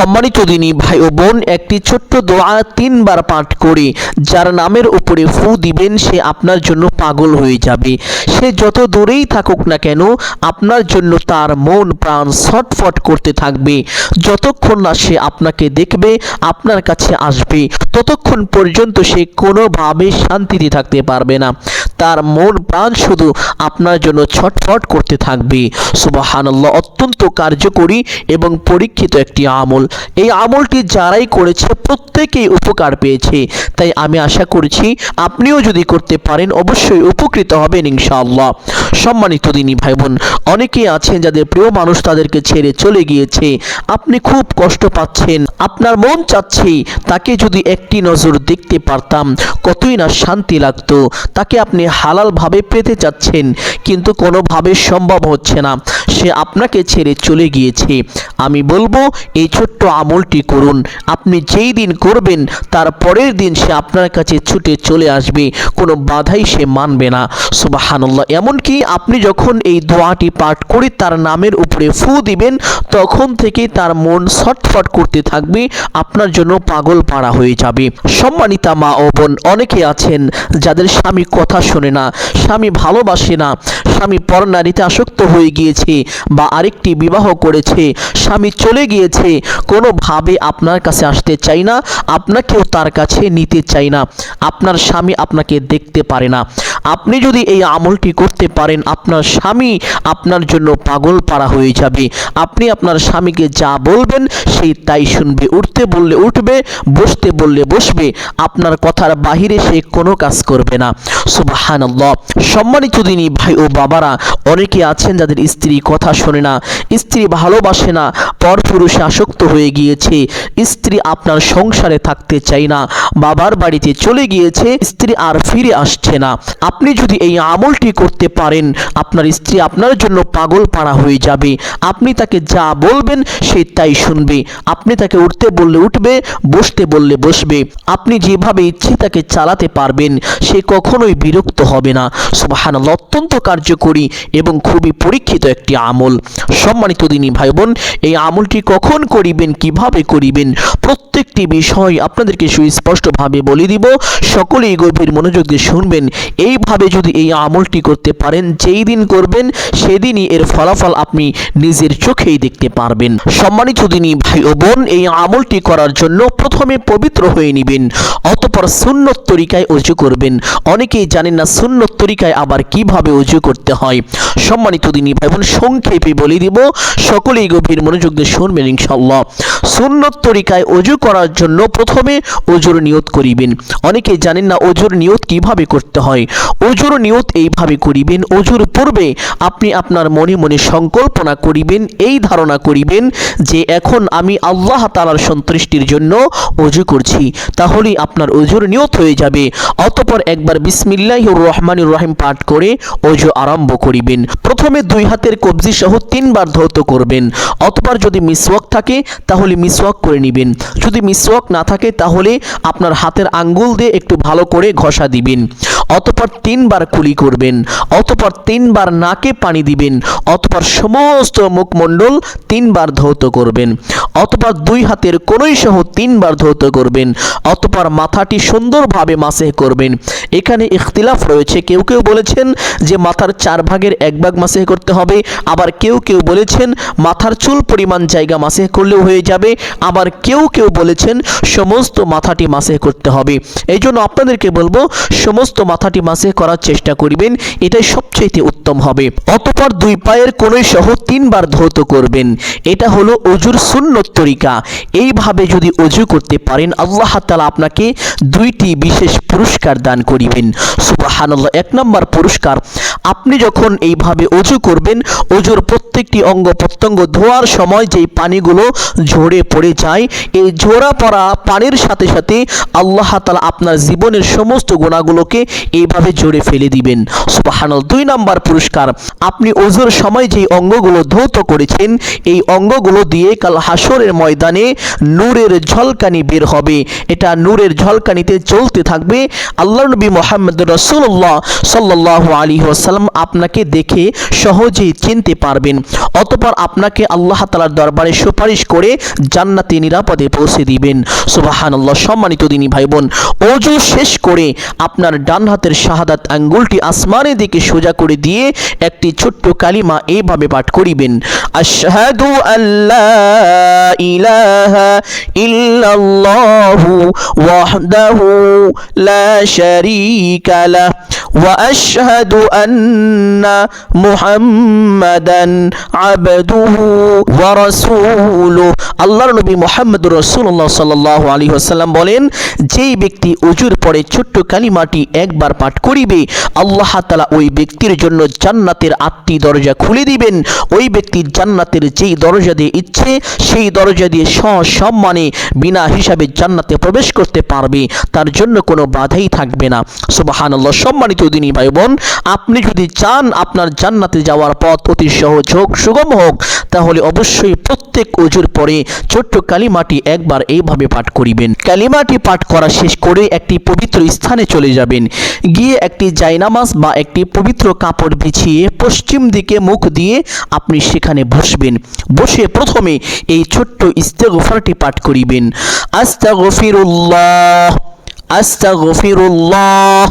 সম্মানিত দিনী ভাই ও বোন, একটি ছোট্ট দোয়া তিনবার পাঠ করে। যার নামের উপরে ফু দিবেন, সে আপনার জন্য পাগল হয়ে যাবে। সে যত দূরেই থাকুক না কেন, আপনার জন্য তার মন, প্রাণ ছটফট করতে থাকবে। যতক্ষণ না সে আপনাকে দেখবে, আপনার কাছে আসবে, ততক্ষণ পর্যন্ত সে কোনোভাবে শান্তিতে থাকতে পারবে না। তার মন, প্রাণ শুধু আপনার জন্য ছটফট করতে থাকবে। সুবহানাল্লাহ, অত্যন্ত কার্যকরী এবং পরীক্ষিত একটি আমল। এই আমলটি যারাই করেছে প্রত্যেকেই উপকার পেয়েছে। তাই আমি আশা করছি আপনিও যদি করতে পারেন অবশ্যই উপকৃত হবেন ইনশাআল্লাহ। সম্মানিত দিনী ভাই বোন অনেকেই আছেন যাদের প্রিয় মানুষ তাদেরকে ছেড়ে চলে গিয়েছে। আপনি খুব কষ্ট পাচ্ছেন, আপনার মন চাচ্ছে তাকে যদি একটি নজর দেখতে পারতাম, কতই না শান্তি লাগতো, তাকে আপনি হালালভাবে পেতে চাচ্ছেন, কিন্তু কোনোভাবে সম্ভব হচ্ছে না। সে আপনাকে ছেড়ে চলে গিয়েছে। আমি বলব, এই ছোট্ট আমলটি করুন। আপনি যেই দিন করবেন, তার পরের দিন সে আপনার কাছে ছুটে চলে আসবে। কোনো বাধাই সে মানবে না। সুবাহানুল্লাহ। এমনকি আপনি যখন এই দোয়াটি পাঠ করে তার নামের উপরে ফু দিবেন, তখন থেকে তার মন ছটফট করতে থাকবে, আপনার জন্য পাগল পাড়া হয়ে যাবে। সম্মানিতা মা ও বোন, অনেকে আছেন যাদের স্বামী কথা শোনে না, স্বামী ভালোবাসে না, স্বামী পর নারীতে আসক্ত হয়ে গিয়েছে বা আরেকটি বিবাহ করেছে, স্বামী চলে গিয়েছে কোনোভাবে আপনার কাছে আসতে চাই না, আপনাকেও তার কাছে নিতে চাই না। আপনার স্বামী আপনাকে দেখতে পারে না। আপনি যদি এই আমলটি করতে পারেন, আপনার স্বামী আপনার জন্য পাগল পাড়া হয়ে যাবে। আপনি আপনার স্বামীকে যা বলবেন, সেই তাই শুনবে। উঠতে বললে উঠবে, বসতে বললে বসবে। আপনার কথার বাহিরে সে কোনো কাজ করবে না। সুবহানাল্লাহ। সম্মানিত দিনী ভাই ও বাবারা, অনেকে আছেন যাদের স্ত্রী কথা শোনে না, স্ত্রী ভালোবাসে না, পরপুরুষে আসক্ত হয়ে গিয়েছে, স্ত্রী আপনার সংসারে থাকতে চাই না, বাবার বাড়িতে চলে গিয়েছে, স্ত্রী আর ফিরে আসছে না। আপনি যদি এই আমলটি করতে পারেন, আপনার স্ত্রী আপনার জন্য পাগল পাড়া হয়ে যাবে। আপনি তাকে যা বলবেন সে তাই শুনবে। আপনি তাকে উঠতে বললে উঠবে, বসতে বললে বসবে। আপনি যেভাবে ইচ্ছে তাকে চালাতে পারবেন, সে কখনোই বিরক্ত হবে না। সুবাহান অত্যন্ত কার্যকরী এবং খুবই পরীক্ষিত একটি আমল। সম্মানিত দিনী ভাই বোন এই আমলটি কখন করিবেন, কীভাবে করিবেন, প্রত্যেকটি বিষয় আপনাদেরকে সুস্পষ্টভাবে বলে দিব। সকলেই গভীর মনোযোগ দিয়ে শুনবেন। এইভাবে যদি এই আমলটি করতে পারেন, যেই দিন করবেন, সেদিনই এর ফলাফল আপনি নিজের চোখেই দেখতে পারবেন। সম্মানিত দিনী ভাই ও বোন, এই আমলটি করার জন্য প্রথমে পবিত্র হয়ে নেবেন, অতপর সুন্নত তরিকায় অজু করবেন। অনেকেই জানেন না সুন্নত তরিকায় আবার কীভাবে অজু করতে হয়। সম্মানিত দিনী ভাই বোন, সংক্ষেপে বলে দিব, সকলেই গভীর মনোযোগ দিয়ে শুনবেন ইনশাল্লাহ সুন্নত তরিকায় অজু করার জন্য প্রথমে অজুর নিয়ত করিবেন। অনেকেই জানেন না অজুর নিয়ত কীভাবে করতে হয়। অজুর নিয়ত এইভাবে করিবেন অজুর পূর্বে আপনি আপনার মনে মনে সংকল্পনা করিবেন, এই ধারণা করিবেন যে এখন আমি আল্লাহ তালার সন্তুষ্টির জন্য অজু করছি। তাহলেই আপনার অজুর নিয়ত হয়ে যাবে। অতপর একবার বিসমিল্লাহ রহমানুর রহিম পাঠ করে অজু আরম্ভ করিবেন। প্রথমে দুই হাতের কবজি সহ তিনবার ধৌত করবেন। অতপর যদি মিসওয়াক থাকে, তাহলে মিসওয়াক করে নেবেন। যদি মিসওয়াক না থাকে, তাহলে আপনার হাতের আঙ্গুল দিয়ে একটু ভালো করে ঘষা দিবেন। অতপর তিনবার কুলি করবেন, অতপর তিনবার নাকে পানি দিবেন, অতপর সমস্ত মুখমণ্ডল তিনবার ধৌত করবেন, অতপর দুই হাতের কোনোই সহ তিনবার ধৌত করবেন, অতপর মাথাটি সুন্দরভাবে মাসে করবেন। এখানে ইখতিলাফ রয়েছে। কেউ কেউ বলেছেন যে মাথার চার ভাগের এক ভাগ মাসে করতে হবে। আবার কেউ কেউ বলেছেন মাথার চুল পরিমাণ জায়গা মাসে করলেও হয়ে যাবে। আবার কেউ কেউ বলেছেন সমস্ত মাথাটি মাসে করতে হবে। এই জন্য আপনাদেরকে বলব, সমস্ত মাথাটি মাসে করার চেষ্টা করিবেন, এটাই সবচেয়ে উত্তম হবে। অতপর দুই পায়ের কোনোই সহ তিনবার ধৌত করবেন। এটা হলো অজুর সুন্নত তরিকা। এইভাবে যদি অজু করতে পারেন, আল্লাহ তালা আপনাকে দুইটি বিশেষ পুরস্কার দান করিবেন। সুবাহানাল্লাহ, এক নম্বর পুরস্কার, আপনি যখন এইভাবে অজু করবেন, অজুর প্রত্যেকটি অঙ্গ প্রত্যঙ্গ ধোয়ার সময় যেই পানিগুলো ঝরে পড়ে যায়, এই ঝোরা পড়া পানির সাথে সাথে আল্লাহ তালা আপনার জীবনের সমস্ত গুণাগুলোকে এইভাবে জোরে ফেলে দিবেন। সুবহানাল্লাহ, দুই নাম্বার পুরস্কার। আপনি ওজোর সময় যেই অঙ্গগুলো ধৌত করেছেন, এই অঙ্গগুলো দিয়ে কাল হাসরের ময়দানে নূরের ঝলকানি বের হবে। এটা নূরের ঝলকানিতে চলতে থাকবে। আল্লাহ নবী মোহাম্মদ রসুল্লাহ সাল্লাহ আলী ওসাল্লাম আপনাকে দেখে সহজেই চিনতে পারবেন। অতপর আপনাকে আল্লাহ তালার দরবারে সুপারিশ করে জান্নাতে নিরাপদে পৌঁছে দিবেন। সুবাহান আল্লাহ সম্মানিত দিনী ভাই বোন অজু শেষ করে আপনার ডান হাতের শাহাদাত আঙ্গুলটি আসমানের দিকে সোজা করে দিয়ে একটি ছোট্ট কালিমা এইভাবে পাঠ করিবেন। আশহাদু আল্লাহ ইলাহা ইল্লাল্লাহু ওয়াহদাহু লা শারীকা লাহ আন্না মুহাম্মাদান আবদুহু ওয়া রাসূলুহু। আল্লাহর নবী মোহাম্মদ রাসূলুল্লাহ সাল্লাল্লাহু আলাইহি ওয়াসাল্লাম বলেন, যেই ব্যক্তি উজুর পরে ছোট্ট কালিমাটি একবার পাঠ করিবে, আল্লাহ তালা ওই ব্যক্তির জন্য জান্নাতের আটটি দরজা খুলে দিবেন। ওই ব্যক্তির জান্নাতের যেই দরজা দিয়ে ইচ্ছে, সেই দরজা দিয়ে সসম্মানে বিনা হিসাবে জান্নাতে প্রবেশ করতে পারবে। তার জন্য কোনো বাধাই থাকবে না। সুবহানাল্লাহ। সম্মানিত দিনী ভাই বোন আপনি যদি চান আপনার জান্নাতে যাওয়ার পথ অতি সহজ হোক, সুগম হোক, তাহলে অবশ্যই প্রত্যেক অজুর পরে ছোট্ট কালিমাটি একবার এইভাবে পাঠ করিবেন। কালিমাটি পাঠ করা শেষ করে একটি পবিত্র স্থানে চলে যাবেন। গিয়ে একটি জায়নামাজ বা একটি পবিত্র কাপড় বিছিয়ে পশ্চিম দিকে মুখ দিয়ে আপনি সেখানে বসবেন। বসে প্রথমে এই ছোট্ট ইস্তেগফারটি পাঠ করিবেন। আস্তাগফিরুল্লাহ আস্তাগফিরুল্লাহ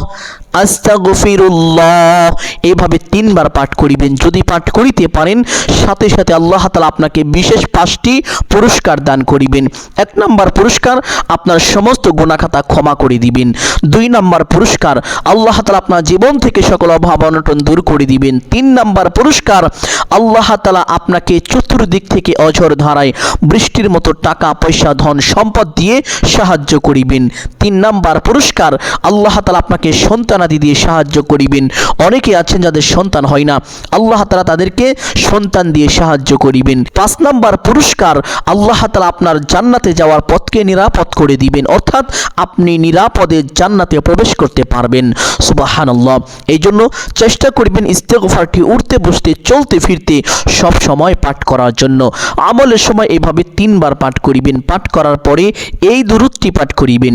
আস্তাগফিরুল্লাহ। এইভাবে তিনবার পাঠ করিবেন। যদি পাঠ করিতে পারেন, সাথে সাথে আল্লাহ তালা আপনাকে বিশেষ পাঁচটি পুরস্কার দান করিবেন। এক নম্বর পুরস্কার, আপনার সমস্ত গুণাখাতা ক্ষমা করে দিবেন। দুই নম্বর পুরস্কার, আল্লাহ তালা আপনার জীবন থেকে সকল অভাব অনটন দূর করে দিবেন। তিন নম্বর পুরস্কার, আল্লাহ তালা আপনাকে চতুর্দিক থেকে অঝর ধারায় বৃষ্টির মতো টাকা, পয়সা, ধন, সম্পদ দিয়ে সাহায্য করিবেন। তিন নাম্বার পুরস্কার, আল্লাহ তালা আপনাকে সন্তানাদি দিয়ে সাহায্য করিবেন। অনেকে আছেন যাদের সন্তান হয় না। আল্লাহ তালা তাদেরকে সন্তান দিয়ে সাহায্য করিবেন। পাঁচ নাম্বার পুরস্কার, আল্লাহ তালা আপনার জান্নাতে যাওয়ার পথকে নিরাপদ করে দিবেন। অর্থাৎ আপনি নিরাপদে জান্নাতে প্রবেশ করতে পারবেন। সুবাহান আল্লাহ এই জন্য চেষ্টা করিবেন ইস্তেগফারটি উঠতে বসতে, চলতে ফিরতে, সব সময় পাঠ করার জন্য। আমলের সময় এভাবে তিনবার পাঠ করিবেন। পাঠ করার পরে এই দুরুদটি পাঠ করিবেন।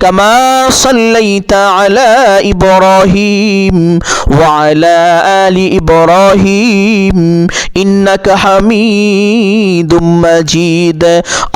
كما صليت على إبراهيم وعلى آل إبراهيم إنك حميد مجيد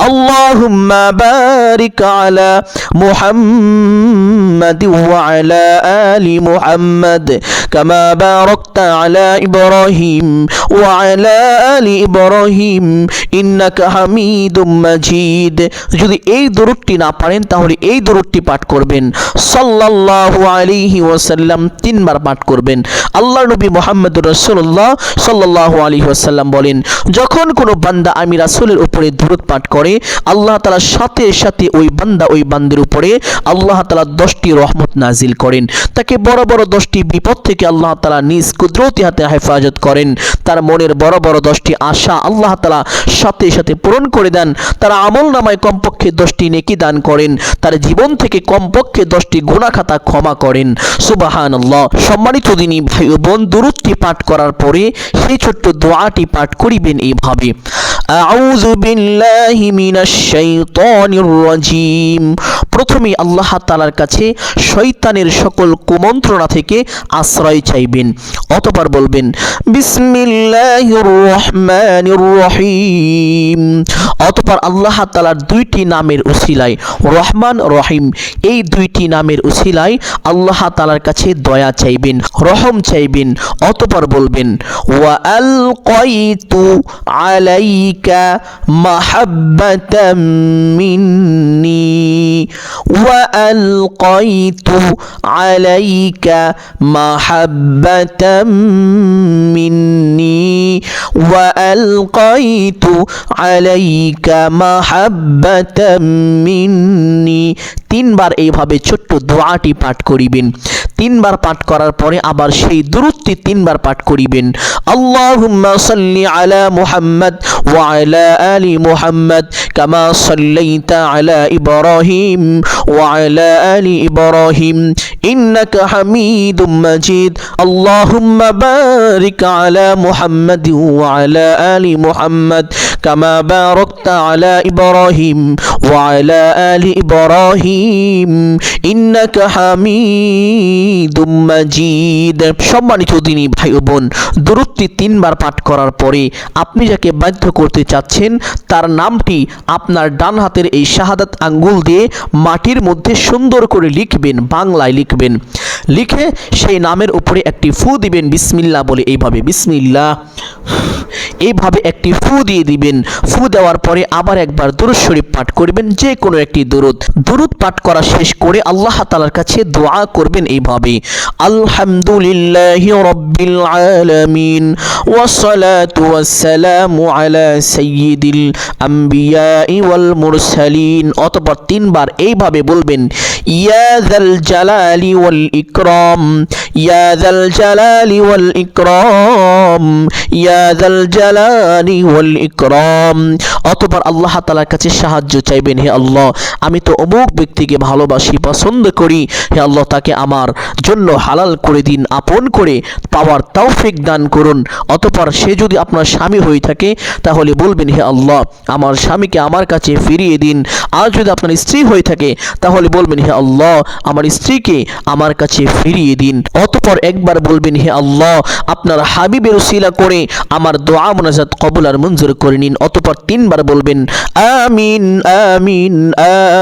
اللهم بارك على محمد وعلى آل محمد كما باركت على إبراهيم وعلى آل إبراهيم إنك حميد مجيد যদি এই দরুদটি না পারেন তাহলে এই দরুদটি পাঠ করবেন। সাল্লাল্লাহু আলাইহি ওয়াসাল্লাম তিনবার পাঠ করবেন। আল্লাহ নবী মোহাম্মদ রাসূলুল্লাহ সাল্লাল্লাহু আলাইহি ওয়াসাল্লাম বলেন, যখন কোনো বান্দা আমি রাসূলের উপরে দরুদ পাঠ করে, আল্লাহ তাআলা সাথে সাথে ওই বান্দা ওই বান্দের উপরে আল্লাহ তাআলা দশটি রহমত নাজিল করেন। তাকে বড় বড় দশটি বিপদ থেকে আল্লাহ তালা নিজ কুদরতি হাতে হেফাজত করেন। তার মনের বড় বড় দশটি আশা আল্লাহ তালা সাথে সাথে পূরণ করে দেন। তার আমল নামায় কমপক্ষে দশটি নেকি দান করেন। তার জীবন থেকে কমপক্ষে দশটি গুণাখাতা ক্ষমা করেন। সুবাহান সম্মানিত দিনী ভাই বোন, দুরুদটি পাঠ করার পরে সেই ছোট্ট দোয়াটি পাঠ করিবেন এইভাবে। আউযু বিল্লাহি মিনাশ শাইতানির রাজিম। প্রথমে আল্লাহ তাআলার কাছে শয়তানের সকল কুমন্ত্রণা থেকে আশ্রয় চাইবেন, অতঃপর বলবেন, বিসমিল্লাহির রহমানির রহিম। অতঃপর আল্লাহ তাআলার দুইটি নামের উসিলায়, রহমান, রহিম। এই দুইটি নামের উসিলায় আল্লাহ তাআলার কাছে দয়া চাইবেন, রহম চাইবেন, অতঃপর বলবেন, ওয়া আলকাইতু আলাইকা بك محبة مني وألقيت عليك محبة مني وألقيت عليك محبة مني তিনবার এইভাবে ছোট্ট দোয়াটি পাঠ করিবেন। তিনবার পাঠ করার পরে আবার সেই দূরত্বে তিনবার পাঠ করিবেন। আল্লাহুম্মা সাল্লি আলা মুহাম্মদ ওয়া আলা আলি মুহাম্মদ কামা সাল্লাইতা আলা ইব্রাহিম ওয়া আলা আলি ইব্রাহিম। ইন্নাকা হামিদুম মাজিদ। আল্লাহুম্মা বারিক আলা মুহাম্মদ ওয়া আলা আলি মুহাম্মদ কামা বারাকতা আলা ইব্রাহিম ওয়া আলা আলি ইব্রাহিম। ইন্নাকা হামিদুম মাজিদ। সম্মানিত দিনী ভাই ও বোন দূরত্বে তিনবার পাঠ করার পরে আপনি যাকে বাধ্য করতে চাচ্ছেন, তার নামটি আপনার ডান হাতের এই শাহাদাত আঙ্গুল দিয়ে মাটির মধ্যে সুন্দর করে লিখবেন, বাংলায় লিখবেন। লিখে সেই নামের উপরে একটি ফু দিবেন বিসমিল্লা বলে এইভাবে, বিসমিল্লা। এইভাবে একটি ফু দিয়ে দিবেন। ফু দেওয়ার পরে আবার একবার দুরুদ শরীফ পাঠ করবেন যে কোনো একটি দুরুদ। দুরুদ পাঠ করা শেষ করে আল্লাহ তালার কাছে দোয়া করবেন এইভাবে, আলহামদুলিল্লাহি রব্বিল আলামিন ওয়াসসালামু আলা সাইয়্যিদিল আম্বিয়াই ওয়াল মুরসালিন। অতঃপর তিনবার এইভাবে বলবেন, ইয়া যাল জালালি ওয়াল ইকরাম। ইয়া যাল জালালি ওয়াল ইকরাম। ইয়া যাল জালালি ওয়াল ইকরাম। অতঃপর আল্লাহ তাআলার কাছে সাহায্য চাইবেন, হে আল্লাহ, আমি তো অমুক ব্যক্তিকে ভালোবাসি, পছন্দ করি। হে আল্লাহ, তাকে আমার জন্য হালাল করে দিন, আপন করে পাওয়ার তৌফিক দান করুন। অতঃপর সে যদি আপনার স্বামী হয়ে থাকে, তাহলে বলবেন, হে আল্লাহ, আমার স্বামীকে আমার কাছে ফিরিয়ে দিন। আর যদি আপনার স্ত্রী হয়ে থাকে, তাহলে বলবেন, হে আল্লাহ, আমার স্ত্রীকে আমার কাছে ফিরিয়ে দিন। অতঃপর একবার বলবেন, হে আল্লাহ, আপনার হাবিবের উসিলা করে আমার দোয়া মোনাজাত কবুল আর মঞ্জুর করে নিন। অতঃপর তিনবার বলবেন, আমিন আমিন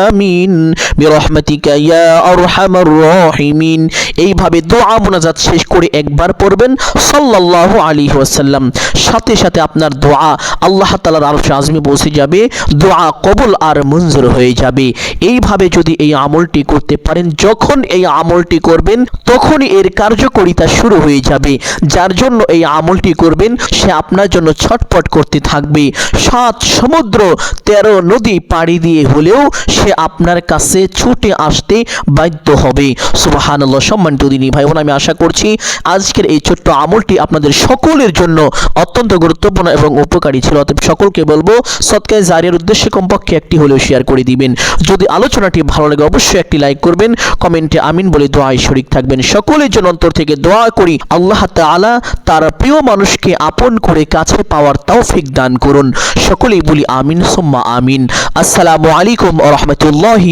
আমিন, বিরহমাতিকা ইয়া আরহামার রাহিমিন। এইভাবে দোয়া মোনাজাত শেষ করে একবার পড়বেন, সাল্লাল্লাহু আলাইহি ওয়াসাল্লাম। সাথে সাথে আপনার দোয়া আল্লাহ তাআলার আরশে আজমে পৌঁছে যাবে, দোয়া কবুল আর মঞ্জুর হয়ে যাবে। এইভাবে যদি এই আমলটি করতে পারেন, যখন এই আমলটি করবেন তখনই এর কার্যকারিতা শুরু হয়ে যাবে। যার জন্য এই আমলটি করবেন, সে আপনার জন্য ছটপট করতে থাকবে। সাত সমুদ্র, তেরো নদী পাড়ি দিয়ে হলেও সে আপনার কাছে ছুটে আসতে বাধ্য হবে। সুবাহানাল্লাহ, সম্মানিত দিনী ভাই বোন আমি আশা করছি আজকের এই ছোট্ট আমলটি আপনাদের সকলের জন্য অত্যন্ত গুরুত্বপূর্ণ এবং উপকারী ছিল। অতএব সকলকে বলব, সৎকায় জারিয়ার উদ্দেশ্যে কমপক্ষে একটি হলেও শেয়ার করে দিবেন। যদি আলোচনাটি ভালো লাগে, অবশ্যই একটি লাইক করবেন, কমেন্টে আমিন বলে দোয়ায় শরিক থাকবেন। সকলের জন্য অন্তর থেকে দোয়া করি। আল্লাহ তালা তার প্রিয় মানুষকে আপন করে কাছে পাওয়ার তৌফিক দান করুন। সকলেই বলি আমিন, সুম্মা আমিন। আসসালামু আলাইকুম রহমতুল্লাহি